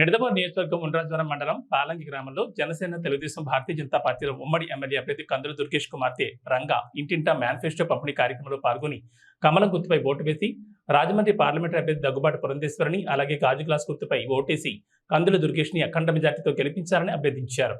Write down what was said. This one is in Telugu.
నిడదవోలు నియోజకవర్గం ఉండ్రాజవరం మండలం పాలంగి గ్రామంలో జనసేన తెలుగుదేశం భారతీయ జనతా పార్టీలో ఉమ్మడి ఎమ్మెల్యే అభ్యర్థి కందుల దుర్గేష్ కుమార్తె రంగా ఇంటింటా మేనిఫెస్టో పంపిణీ కార్యక్రమంలో పాల్గొని కమలం గుర్తుపై ఓటు వేసి రాజమండ్రి పార్లమెంటరీ అభ్యర్థి దగ్గుబాటు పురంధేశ్వరిని అలాగే గాజు గ్లాస్ గుర్తుపై ఓటేసి కందుల దుర్గేష్ని అఖండ మెజార్టీతో గెలిపించారని అభ్యర్థించారు.